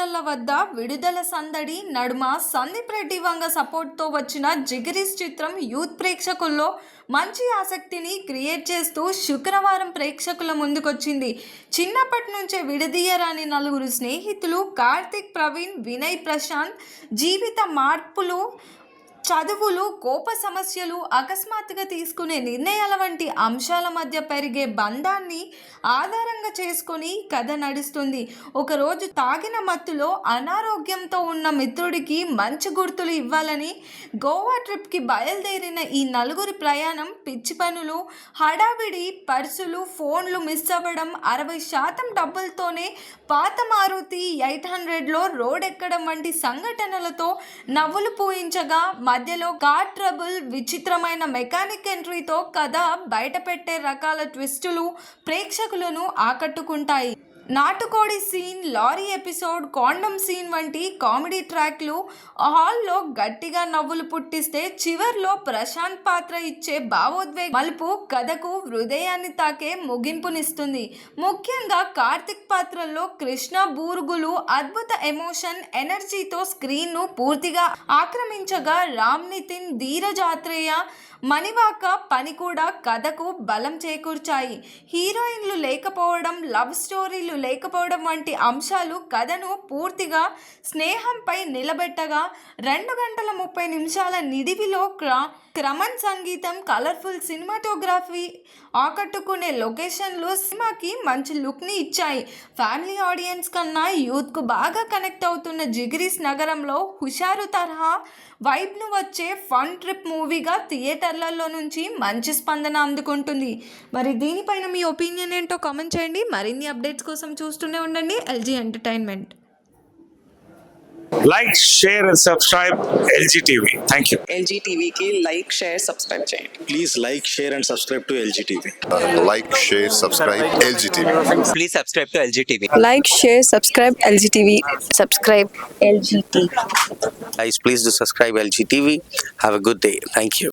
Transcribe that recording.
వద్ద విడుదల సందడి నడుమ సందీప్ రెడ్డి వంగ సపోర్ట్తో వచ్చిన జిగిరీస్ చిత్రం యూత్ ప్రేక్షకుల్లో మంచి ఆసక్తిని క్రియేట్ చేస్తూ శుక్రవారం ప్రేక్షకుల ముందుకొచ్చింది. చిన్నప్పటి నుంచే విడదీయరాని నలుగురు స్నేహితులు కార్తిక్ ప్రవీణ్ వినయ్ ప్రశాంత్ జీవిత మార్పులు చదువులు కోప సమస్యలు అకస్మాత్తుగా తీసుకునే నిర్ణయాల వంటి అంశాల మధ్య పెరిగే బంధాన్ని ఆధారంగా చేసుకొని కథ నడుస్తుంది. ఒకరోజు తాగిన మత్తులో అనారోగ్యంతో ఉన్న మిత్రుడికి మంచి గుర్తులు ఇవ్వాలని గోవా ట్రిప్కి బయలుదేరిన ఈ నలుగురి ప్రయాణం పిచ్చి పనులు హడావిడి పర్సులు ఫోన్లు మిస్ అవ్వడం అరవై శాతం డబ్బులతోనే పాత మారుతి ఎయిట్ హండ్రెడ్లో రోడ్ ఎక్కడం వంటి సంఘటనలతో నవ్వులు పూయించగా మధ్యలో కార్ ట్రబుల్ విచిత్రమైన మెకానిక్ ఎంట్రీతో కథ బయటపెట్టే రకాల ట్విస్టులు ప్రేక్షకులను ఆకట్టుకుంటాయి. నాటుకోడి scene lorry episode condom scene వంటి కామెడీ ట్రాక్లు హాల్లో గట్టిగా నవ్వులు పుట్టిస్తే చివర్లో ప్రశాంత్ పాత్ర ఇచ్చే భావోద్వేగ మలుపు కథకు హృదయాన్ని తాకే ముగింపునిస్తుంది. ముఖ్యంగా కార్తిక్ పాత్రలో కృష్ణ బూరుగులు అద్భుత ఎమోషన్ ఎనర్జీతో స్క్రీన్ను పూర్తిగా ఆక్రమించగా రామ్ నితిన్ ధీరజాత్రేయ మణివాక పని కూడా కథకు బలం చేకూర్చాయి. హీరోయిన్లు లేకపోవడం లవ్ స్టోరీలు లేకపోవడం వంటి అంశాలు కథను పూర్తిగా స్నేహంపై నిలబెట్టగా రెండు గంటల ముప్పై నిమిషాల నిడివిలో క్ర క్రమన్ సంగీతం కలర్ఫుల్ సినిమాటోగ్రఫీ ఆకట్టుకునే లొకేషన్లు సినిమాకి మంచి లుక్ని ఇచ్చాయి. ఫ్యామిలీ ఆడియన్స్ కన్నా యూత్కు బాగా కనెక్ట్ అవుతున్న జిగిరిస్ నగరంలో హుషారు తరహా వైబ్ను వచ్చే ఫన్ ట్రిప్ మూవీగా థియేటర్లలో నుంచి మంచి స్పందన అందుకుంటుంది. మరి దీనిపైన మీ ఒపీనియన్ ఏంటో కామెంట్ చేయండి. మరిన్ని అప్డేట్స్ కోసం కోసం చూస్తూనే ఉండండి. LG entertainment like share and subscribe LG TV thank you LG టీవీకి లైక్ షేర్ సబ్స్క్రైబ్ చేయండి. Please like share and subscribe to LG TV like share subscribe LG TV please subscribe to LG TV like share subscribe LG TV subscribe LG TV guys please do subscribe LG TV have a good day thank you